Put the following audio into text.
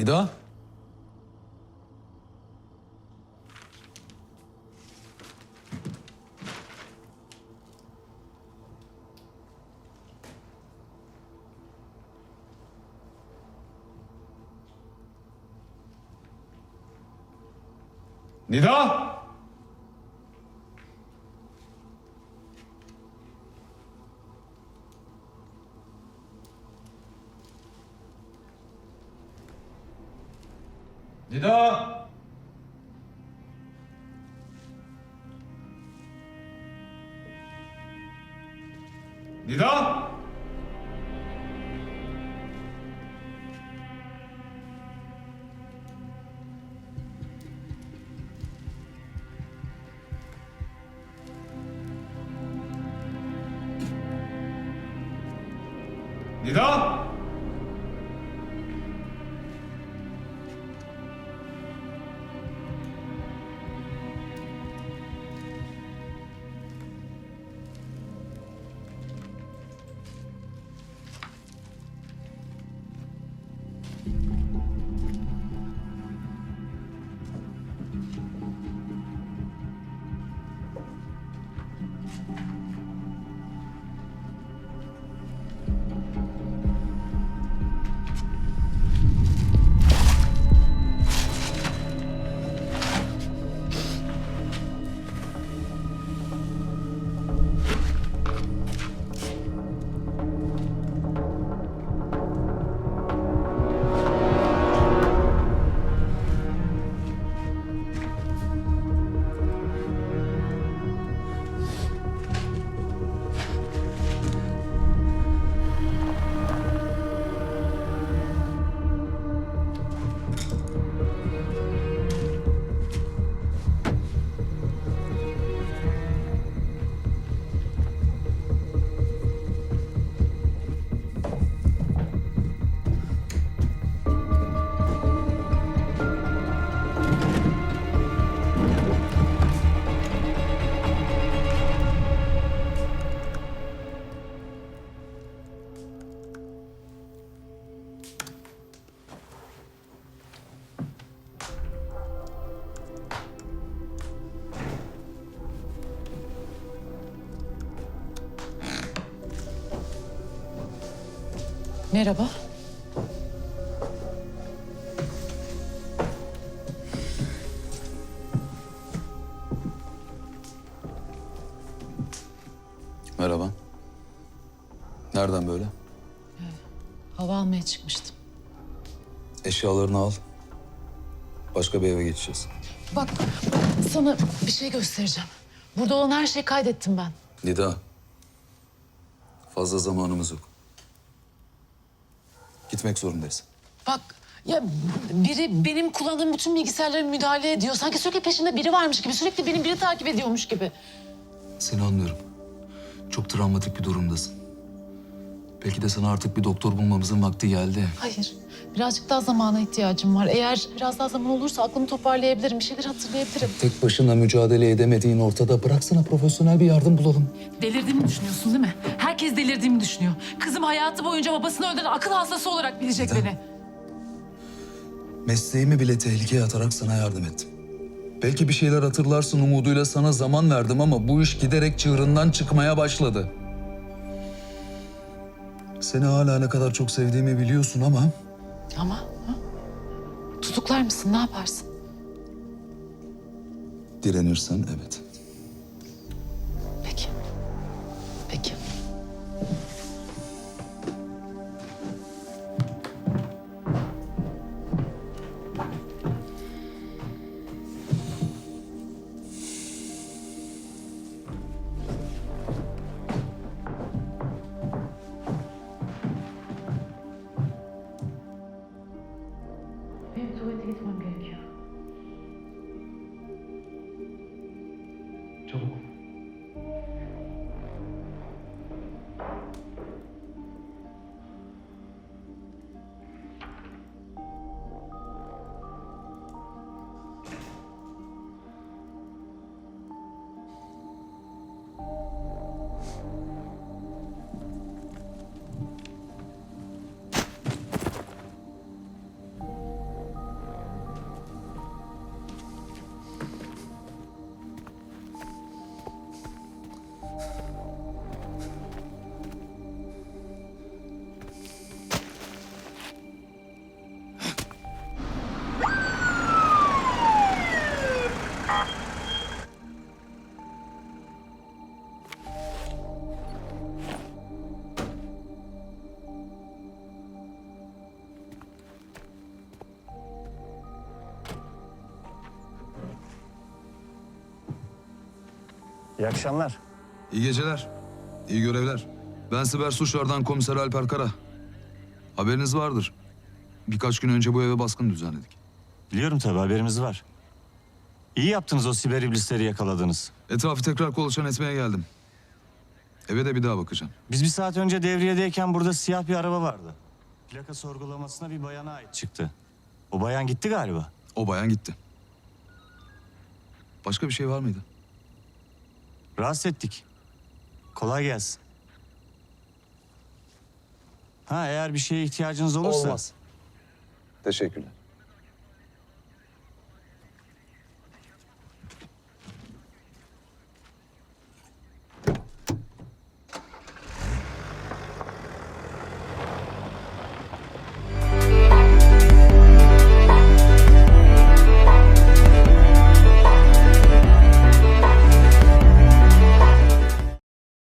你的。你的。Nida? Nida! Nida! Nida! Nida! Merhaba. Merhaba. Nereden böyle? Hava almaya çıkmıştım. Eşyalarını al. Başka bir eve geçeceğiz. Bak sana bir şey göstereceğim. Burada olan her şeyi kaydettim ben. Nida. Fazla zamanımız yok. Gitmek zorundayız. Bak ya biri benim kullandığım bütün bilgisayarlara müdahale ediyor. Sanki sürekli peşinde biri varmış gibi. Sürekli benim biri takip ediyormuş gibi. Seni anlıyorum. Çok travmatik bir durumdasın. Belki de sana artık bir doktor bulmamızın vakti geldi. Hayır. Birazcık daha zamana ihtiyacım var. Eğer biraz daha zaman olursa aklımı toparlayabilirim. Bir şeyler hatırlayabilirim. Tek başına mücadele edemediğin ortada. Bıraksana profesyonel bir yardım bulalım. Delirdiğimi düşünüyorsun değil mi? Herkes delirdiğimi düşünüyor. Kızım hayatı boyunca babasını öldüren akıl hastası olarak bilecek Neden? beni. Mesleğimi bile tehlikeye atarak sana yardım ettim. Belki bir şeyler hatırlarsın umuduyla sana zaman verdim ama bu iş giderek çığırından çıkmaya başladı. Seni hala ne kadar çok sevdiğimi biliyorsun ama Ama ha? tutuklar mısın? Ne yaparsın? direnirsen evet. Peki. Peki. 救我。İyi akşamlar. İyi geceler. İyi görevler. Ben Siber Suçlardan Komiser Alper Kara. Haberiniz vardır. Birkaç gün önce bu eve baskın düzenledik. Biliyorum tabii haberimiz var. İyi yaptınız o siber iblisleri yakaladınız. Etrafı tekrar kolaçan etmeye geldim. Eve de bir daha bakacağım. Biz bir saat önce devriyedeyken burada siyah bir araba vardı. Plaka sorgulamasına bir bayana ait çıktı. O bayan gitti galiba. O bayan gitti. Başka bir şey var mıydı? Rahatsız ettik. Kolay gelsin. Ha eğer bir şeye ihtiyacınız olursa... Teşekkürler.